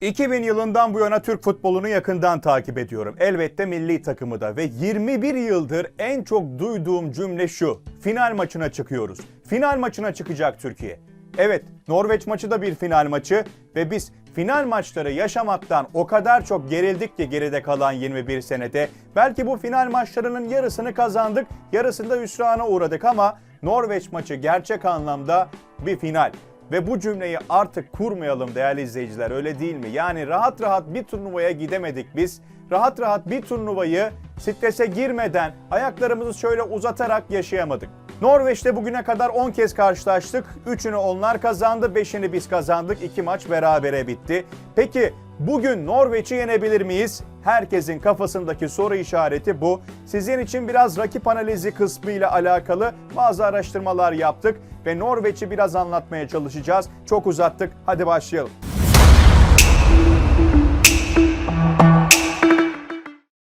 2000 yılından bu yana Türk futbolunu yakından takip ediyorum. Elbette milli takımı da ve 21 yıldır en çok duyduğum cümle şu. Final maçına çıkıyoruz. Final maçına çıkacak Türkiye. Evet, Norveç maçı da bir final maçı ve biz final maçları yaşamaktan o kadar çok gerildik ki geride kalan 21 senede. Belki bu final maçlarının yarısını kazandık, yarısında hüsrana uğradık ama Norveç maçı gerçek anlamda bir final. Ve bu cümleyi artık kurmayalım değerli izleyiciler öyle değil mi? Yani rahat rahat bir turnuvaya gidemedik biz. Rahat rahat bir turnuvayı strese girmeden ayaklarımızı şöyle uzatarak yaşayamadık. Norveç'te bugüne kadar 10 kez karşılaştık. 3'ünü onlar kazandı, 5'ini biz kazandık. 2 maç berabere bitti. Peki bugün Norveç'i yenebilir miyiz? Herkesin kafasındaki soru işareti bu. Sizin için biraz rakip analizi kısmı ile alakalı bazı araştırmalar yaptık ve Norveç'i biraz anlatmaya çalışacağız. Çok uzattık. Hadi başlayalım.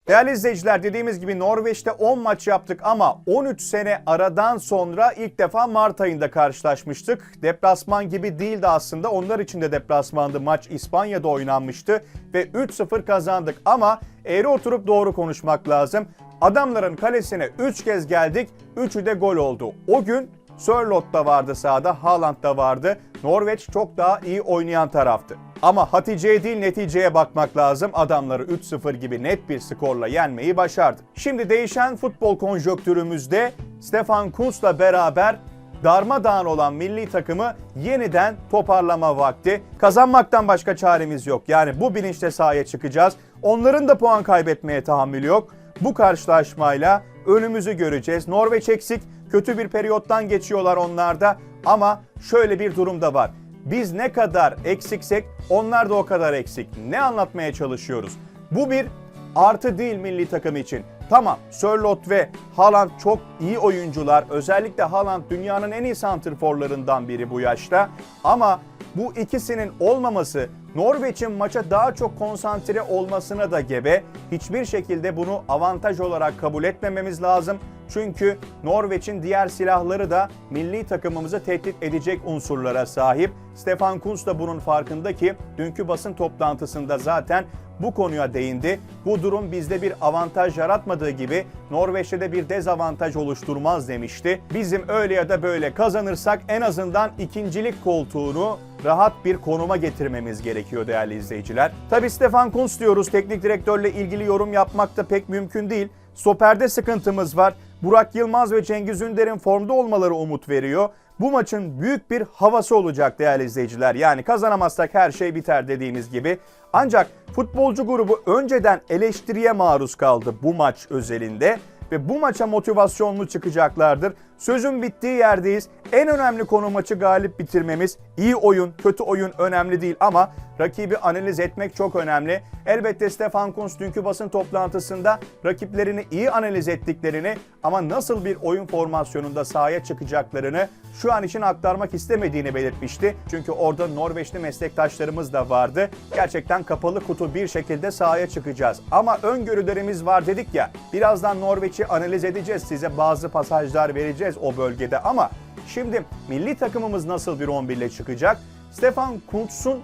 Değerli izleyiciler dediğimiz gibi Norveç'te 10 maç yaptık ama 13 sene aradan sonra ilk defa Mart ayında karşılaşmıştık. Deplasman gibi değildi aslında. Onlar için de deplasmandı. Maç İspanya'da oynanmıştı ve 3-0 kazandık. Ama eğri oturup doğru konuşmak lazım. Adamların kalesine 3 kez geldik. 3'ü de gol oldu. O gün Sörloth da vardı sahada, Haaland da vardı. Norveç çok daha iyi oynayan taraftı. Ama Hatice'ye değil neticeye bakmak lazım. Adamları 3-0 gibi net bir skorla yenmeyi başardı. Şimdi değişen futbol konjonktürümüzde Stefan Kuntz'la beraber darmadağın olan milli takımı yeniden toparlama vakti. Kazanmaktan başka çaremiz yok. Yani bu bilinçle sahaya çıkacağız. Onların da puan kaybetmeye tahammülü yok. Bu karşılaşmayla önümüzü göreceğiz. Norveç eksik, kötü bir periyottan geçiyorlar onlar da ama şöyle bir durum da var. Biz ne kadar eksiksek onlar da o kadar eksik. Ne anlatmaya çalışıyoruz? Bu bir artı değil milli takım için. Tamam Sörloth ve Haaland çok iyi oyuncular. Özellikle Haaland dünyanın en iyi santrforlarından biri bu yaşta. Ama bu ikisinin olmaması Norveç'in maça daha çok konsantre olmasına da gebe. Hiçbir şekilde bunu avantaj olarak kabul etmememiz lazım. Çünkü Norveç'in diğer silahları da milli takımımızı tehdit edecek unsurlara sahip. Stefan Kuntz da bunun farkında ki dünkü basın toplantısında zaten bu konuya değindi. Bu durum bizde bir avantaj yaratmadığı gibi Norveç'te de bir dezavantaj oluşturmaz demişti. Bizim öyle ya da böyle kazanırsak en azından ikincilik koltuğunu rahat bir konuma getirmemiz gerekiyor değerli izleyiciler. Tabi Stefan Kuntz diyoruz teknik direktörle ilgili yorum yapmak da pek mümkün değil. Stoperde sıkıntımız var. Burak Yılmaz ve Cengiz Ünder'in formda olmaları umut veriyor. Bu maçın büyük bir havası olacak değerli izleyiciler. Yani kazanamazsak her şey biter dediğimiz gibi. Ancak futbolcu grubu önceden eleştiriye maruz kaldı bu maç özelinde ve bu maça motivasyonlu çıkacaklardır. Sözün bittiği yerdeyiz. En önemli konu maçı galip bitirmemiz. İyi oyun, kötü oyun önemli değil ama rakibi analiz etmek çok önemli. Elbette Stefan Kuntz dünkü basın toplantısında rakiplerini iyi analiz ettiklerini ama nasıl bir oyun formasyonunda sahaya çıkacaklarını şu an için aktarmak istemediğini belirtmişti. Çünkü orada Norveçli meslektaşlarımız da vardı. Gerçekten kapalı kutu bir şekilde sahaya çıkacağız. Ama öngörülerimiz var dedik ya. Birazdan Norveç'i analiz edeceğiz. Size bazı pasajlar vereceğiz o bölgede ama şimdi milli takımımız nasıl bir 11 ile çıkacak? Stefan Kuntz'un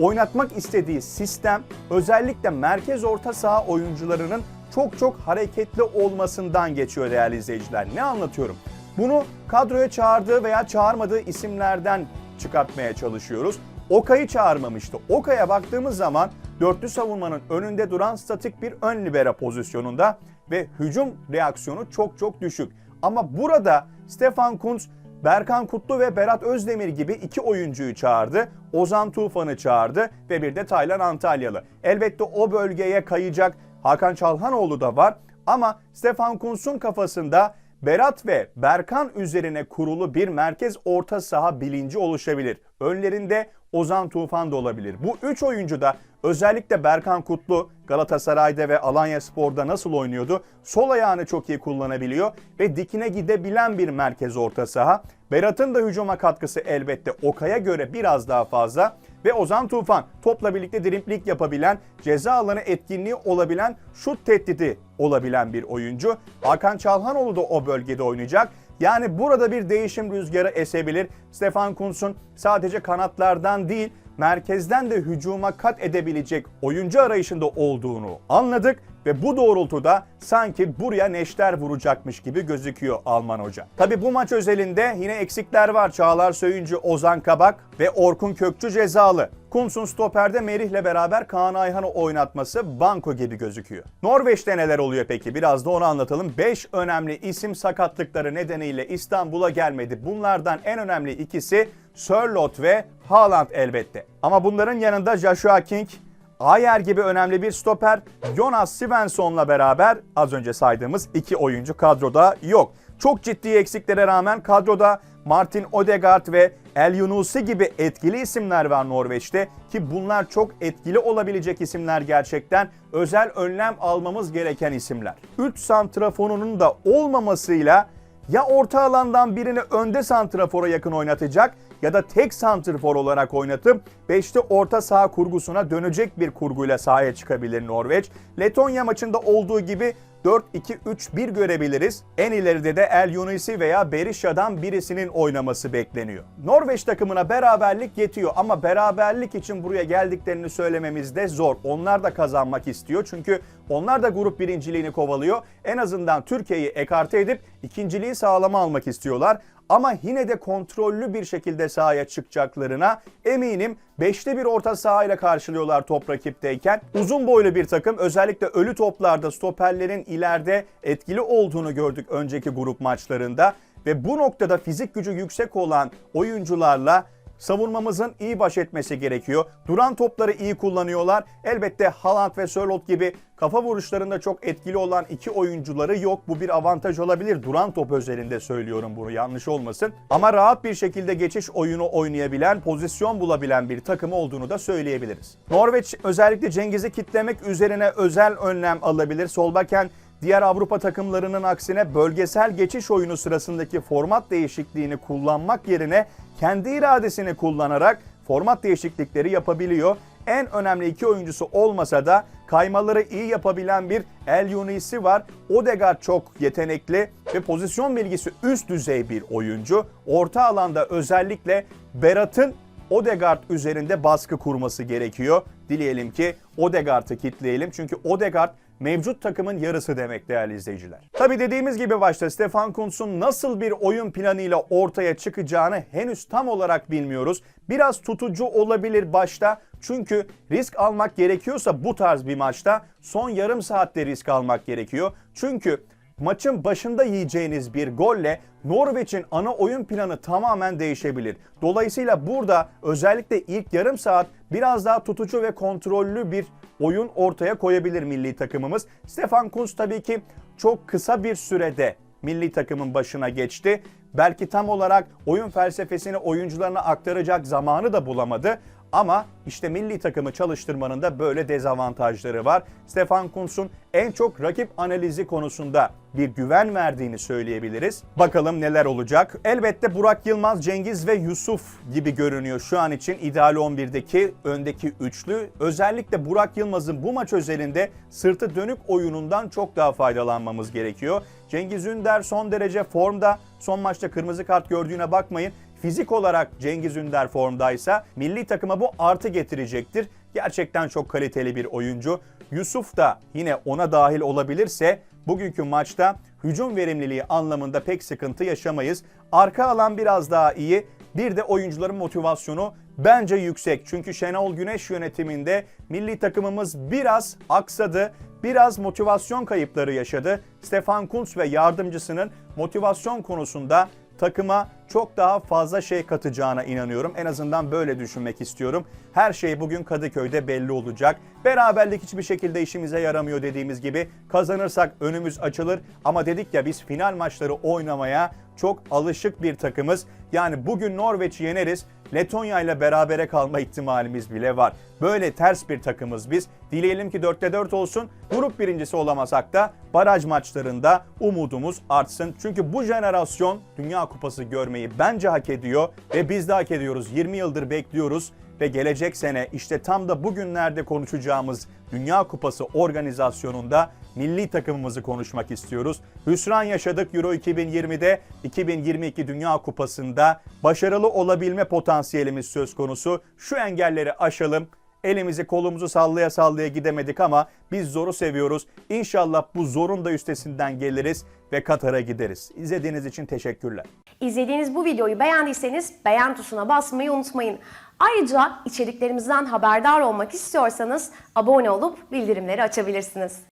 oynatmak istediği sistem özellikle merkez orta saha oyuncularının çok çok hareketli olmasından geçiyor değerli izleyiciler. Ne anlatıyorum? Bunu kadroya çağırdığı veya çağırmadığı isimlerden çıkartmaya çalışıyoruz. Okay'ı çağırmamıştı. Okay'a baktığımız zaman dörtlü savunmanın önünde duran statik bir ön libero pozisyonunda ve hücum reaksiyonu çok çok düşük. Ama burada Stefan Kuntz Berkan Kutlu ve Berat Özdemir gibi iki oyuncuyu çağırdı. Ozan Tufan'ı çağırdı ve bir de Taylan Antalyalı. Elbette o bölgeye kayacak Hakan Çalhanoğlu da var ama Stefan Kuntz'un kafasında Berat ve Berkan üzerine kurulu bir merkez orta saha bilinci oluşabilir. Önlerinde Ozan Tufan da olabilir. Bu üç oyuncu da özellikle Berkan Kutlu Galatasaray'da ve Alanya Spor'da nasıl oynuyordu? Sol ayağını çok iyi kullanabiliyor ve dikine gidebilen bir merkez orta saha. Berat'ın da hücuma katkısı elbette Okay'a göre biraz daha fazla ve Ozan Tufan topla birlikte dribbling yapabilen, ceza alanı etkinliği olabilen, şut tehdidi olabilen bir oyuncu. Hakan Çalhanoğlu da o bölgede oynayacak. Yani burada bir değişim rüzgarı esebilir. Stefan Kuntz'un sadece kanatlardan değil merkezden de hücuma kat edebilecek oyuncu arayışında olduğunu anladık ve bu doğrultuda sanki buraya neşter vuracakmış gibi gözüküyor Alman hoca. Tabi bu maç özelinde yine eksikler var. Çağlar Söyüncü, Ozan Kabak ve Orkun Kökçü cezalı. Kumsun stoperde Merih'le beraber Kaan Ayhan'ı oynatması banko gibi gözüküyor. Norveç'te neler oluyor peki? Biraz da onu anlatalım. 5 önemli isim sakatlıkları nedeniyle İstanbul'a gelmedi. Bunlardan en önemli ikisi Sörlot ve Haaland elbette. Ama bunların yanında Joshua King, Ayer gibi önemli bir stoper Jonas Svensson'la beraber az önce saydığımız iki oyuncu kadroda yok. Çok ciddi eksiklere rağmen kadroda Martin Odegaard ve El Yunusi gibi etkili isimler var Norveç'te ki bunlar çok etkili olabilecek isimler gerçekten özel önlem almamız gereken isimler. 3 santrafonunun da olmamasıyla ya orta alandan birini önde santrafora yakın oynatacak ya da tek santrfor olarak oynatıp 5'te orta saha kurgusuna dönecek bir kurguyla sahaya çıkabilir Norveç. Letonya maçında olduğu gibi 4-2-3-1 görebiliriz. En ileride de El Yunisi veya Berisha'dan birisinin oynaması bekleniyor. Norveç takımına beraberlik yetiyor ama beraberlik için buraya geldiklerini söylememiz de zor. Onlar da kazanmak istiyor çünkü onlar da grup birinciliğini kovalıyor. En azından Türkiye'yi ekarte edip ikinciliği sağlama almak istiyorlar ama yine de kontrollü bir şekilde sahaya çıkacaklarına eminim. 5'te bir orta sahayla karşılıyorlar top rakipteyken. Uzun boylu bir takım özellikle ölü toplarda stoperlerin ileride etkili olduğunu gördük önceki grup maçlarında. Ve bu noktada fizik gücü yüksek olan oyuncularla savunmamızın iyi baş etmesi gerekiyor. Duran topları iyi kullanıyorlar. Elbette Haaland ve Sörloth gibi kafa vuruşlarında çok etkili olan iki oyuncuları yok. Bu bir avantaj olabilir. Duran top özelinde söylüyorum bunu yanlış olmasın. Ama rahat bir şekilde geçiş oyunu oynayabilen, pozisyon bulabilen bir takım olduğunu da söyleyebiliriz. Norveç özellikle Cengiz'i kitlemek üzerine özel önlem alabilir. Solbaken diğer Avrupa takımlarının aksine bölgesel geçiş oyunu sırasındaki format değişikliğini kullanmak yerine kendi iradesini kullanarak format değişiklikleri yapabiliyor. En önemli iki oyuncusu olmasa da kaymaları iyi yapabilen bir El Yunisi var. Odegaard çok yetenekli ve pozisyon bilgisi üst düzey bir oyuncu. Orta alanda özellikle Berat'ın Odegaard üzerinde baskı kurması gerekiyor. Dileyelim ki Odegaard'ı kitleyelim. Çünkü Odegaard mevcut takımın yarısı demek değerli izleyiciler. Tabi dediğimiz gibi başta Stefan Kuntz'un nasıl bir oyun planıyla ortaya çıkacağını henüz tam olarak bilmiyoruz. Biraz tutucu olabilir başta çünkü risk almak gerekiyorsa bu tarz bir maçta son yarım saatte risk almak gerekiyor. Çünkü maçın başında yiyeceğiniz bir golle Norveç'in ana oyun planı tamamen değişebilir. Dolayısıyla burada özellikle ilk yarım saat biraz daha tutucu ve kontrollü bir oyun ortaya koyabilir milli takımımız. Stefan Kuntz tabii ki çok kısa bir sürede milli takımın başına geçti. Belki tam olarak oyun felsefesini oyuncularına aktaracak zamanı da bulamadı. Ama işte milli takımı çalıştırmanın da böyle dezavantajları var. Stefan Kuntz'un en çok rakip analizi konusunda bir güven verdiğini söyleyebiliriz. Bakalım neler olacak. Elbette Burak Yılmaz, Cengiz ve Yusuf gibi görünüyor şu an için ideal 11'deki öndeki üçlü. Özellikle Burak Yılmaz'ın bu maç özelinde sırtı dönük oyunundan çok daha faydalanmamız gerekiyor. Cengiz Ünder son derece formda. Son maçta kırmızı kart gördüğüne bakmayın. Fizik olarak Cengiz Ünder formdaysa milli takıma bu artı getirecektir. Gerçekten çok kaliteli bir oyuncu. Yusuf da yine ona dahil olabilirse bugünkü maçta hücum verimliliği anlamında pek sıkıntı yaşamayız. Arka alan biraz daha iyi. Bir de oyuncuların motivasyonu bence yüksek. Çünkü Şenol Güneş yönetiminde milli takımımız biraz aksadı. Biraz motivasyon kayıpları yaşadı. Stefan Kuntz ve yardımcısının motivasyon konusunda takıma çok daha fazla şey katacağına inanıyorum. En azından böyle düşünmek istiyorum. Her şey bugün Kadıköy'de belli olacak. Beraberlik hiçbir şekilde işimize yaramıyor dediğimiz gibi. Kazanırsak önümüz açılır ama dedik ya biz final maçları oynamaya çok alışık bir takımız. Yani bugün Norveç'i yeneriz. Letonya ile berabere kalma ihtimalimiz bile var. Böyle ters bir takımız biz. Dileyelim ki 4'te 4 olsun. Grup birincisi olamasak da baraj maçlarında umudumuz artsın. Çünkü bu jenerasyon Dünya Kupası görmeyi bence hak ediyor ve biz de hak ediyoruz. 20 yıldır bekliyoruz. Ve gelecek sene işte tam da bugünlerde konuşacağımız Dünya Kupası organizasyonunda milli takımımızı konuşmak istiyoruz. Hüsran yaşadık Euro 2020'de, 2022 Dünya Kupası'nda başarılı olabilme potansiyelimiz söz konusu. Şu engelleri aşalım. Elimizi kolumuzu sallaya sallaya gidemedik ama biz zoru seviyoruz. İnşallah bu zorun da üstesinden geliriz ve Katar'a gideriz. İzlediğiniz için teşekkürler. İzlediğiniz bu videoyu beğendiyseniz beğen tuşuna basmayı unutmayın. Ayrıca içeriklerimizden haberdar olmak istiyorsanız abone olup bildirimleri açabilirsiniz.